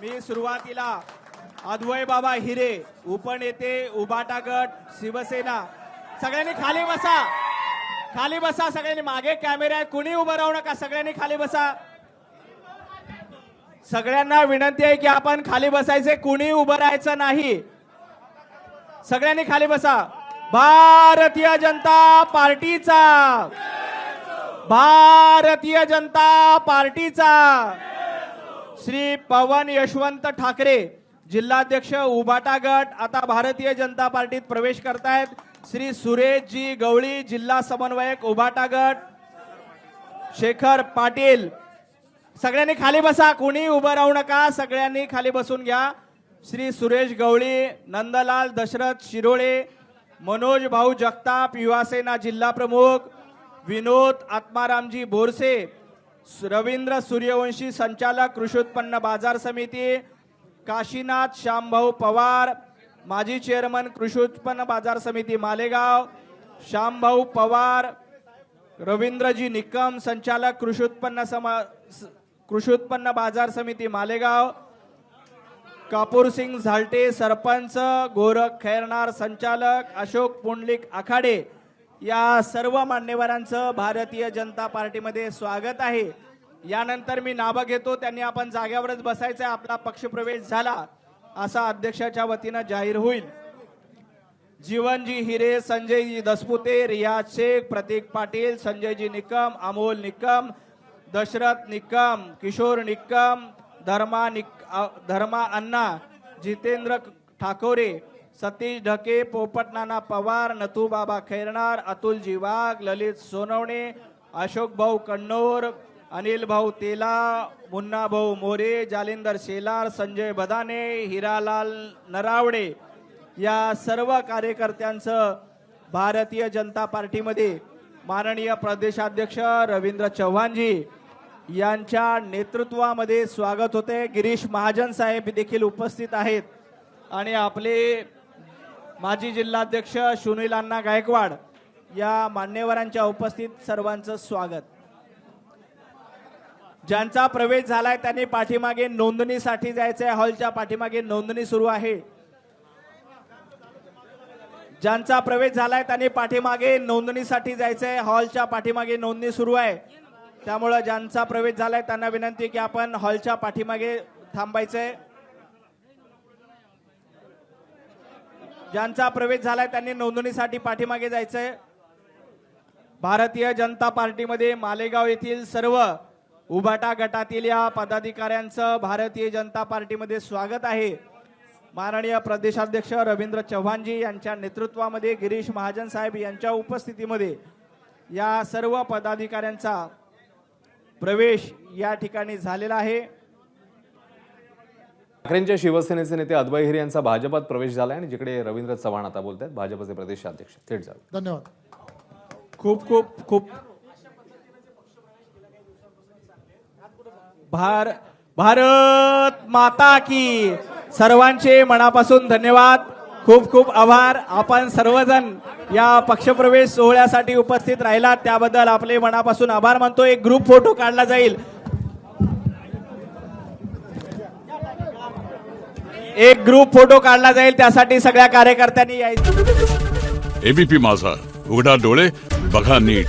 मी सुरुवातीला अद्वय बाबा हिरे उपनेते उबाटा गट शिवसेना. सगळ्यांनी खाली बसा. खाली बसा सगळ्यांनी मागे कॅमेरे कुणी उभं राहू नका सगळ्यांनी खाली बसा. सगळ्यांना विनंती आहे की आपण खाली बसायचे कुणी उभं राहायचं नाही. सगळ्यांनी खाली बसा. भारतीय जनता पार्टीचा. भारतीय जनता पार्टीचा. श्री पवन यशवंत ठाकरे जिल्हाध्यक्ष उबाटा गट आता भारतीय जनता पार्टीत प्रवेश करतायत. श्री सुरेशजी गवळी जिल्हा समन्वयक उबाटा गट. शेखर पाटील सगळ्यांनी खाली बसा कोणी उभं राहू नका सगळ्यांनी खाली बसून घ्या. श्री सुरेश गवळी नंदलाल दशरथ शिरोळे मनोज भाऊ जगताप युवासेना जिल्हा प्रमुख विनोद आत्मारामजी बोरसे रवींद्र सूर्यवंशी संचालक कृषी उत्पन्न बाजार समिती काशीनाथ श्यामभाऊ पवार माजी चेअरमन कृषी उत्पन्न बाजार समिती मालेगाव श्यामभाऊ पवार रवींद्रजी निकम संचालक कृषी उत्पन्न समा कृषी उत्पन्न बाजार समिती मालेगाव कापूरसिंग झालटे सरपंच गोरख खैरनार संचालक अशोक पुंडलिक आखाडे या सर्व मान्यवरांचं भारतीय जनता पार्टीमध्ये स्वागत आहे. यानंतर मी नावं घेतो त्यांनी आपण जाग्यावरच बसायचं आहे आपला पक्षप्रवेश झाला असा अध्यक्षाच्या वतीनं जाहीर होईल. जीवनजी हिरे संजयजी दसपुते रियाज शेख प्रतीक पाटील संजयजी निकम अमोल निकम दशरथ निकम किशोर निकम धर्मा निक धर्मा अण्णा जितेंद्र ठाकोरे सतीश ढके पोपट नाना पवार नथू बाबा अतुलजी वाघ ललित सोनवणे अशोक भाऊ कण्णोर अनिल भाऊ तेला मुन्ना भाऊ मोरे जालिंदर शेलार संजय बदाने हिरालाल नरावडे या सर्व कार्यकर्त्यांचं भारतीय जनता पार्टीमध्ये माननीय प्रदेशाध्यक्ष रवींद्र चव्हाणजी यांच्या नेतृत्वामध्ये स्वागत होते. गिरीश महाजन साहेब देखील उपस्थित आहेत आणि आपले माजी जिल्हाध्यक्ष सुनील अण्णा गायकवाड या मान्यवरांच्या उपस्थित सर्वांचं स्वागत. ज्यांचा प्रवेश झालाय त्यांनी पाठीमागे नोंदणीसाठी जायचं आहे हॉलच्या पाठीमागे नोंदणी सुरू आहे. ज्यांचा प्रवेश झालाय त्यांनी पाठीमागे नोंदणीसाठी जायचं आहे हॉलच्या पाठीमागे नोंदणी सुरू आहे. त्यामुळं ज्यांचा प्रवेश झालाय त्यांना विनंती की आपण हॉलच्या पाठीमागे थांबायचंय. ज्यांचा प्रवेश झालाय त्यांनी नोंदणीसाठी पाठीमागे जायचंय. भारतीय जनता पार्टीमध्ये मालेगाव येथील सर्व उभाटा गटातील या पदाधिकाऱ्यांचं भारतीय जनता पार्टीमध्ये स्वागत आहे. माननीय प्रदेशाध्यक्ष रवींद्र चव्हाणजी यांच्या नेतृत्वामध्ये गिरीश महाजन साहेब यांच्या उपस्थितीमध्ये या सर्व पदाधिकाऱ्यांचा प्रवेश या ठिकाणी झालेला आहे. ठाकरेंच्या शिवसेनेचे नेते अद्वै हिरे यांचा भाजपात प्रवेश झाला आणि जिकडे रवींद्र चव्हाण आता बोलत आहेत भाजपचे प्रदेशाध्यक्ष थेट जाऊ धन्यवाद. खूप खूप खूप. भार भारत माता की. सर्वांचे मनापासून धन्यवाद. खूप खूप आभार. आपण सर्वजण या पक्षप्रवेश सोहळ्यासाठी उपस्थित राहिलात. त्याबद्दल आपले मनापासून आभार मानतो एक ग्रुप फोटो काढला जाईल. एक ग्रुप फोटो काढला जाईल त्यासाठी सगळ्या कार्यकर्त्यांनी यायचं. एबीपी माझा. उघडा डोळे बघा नीट.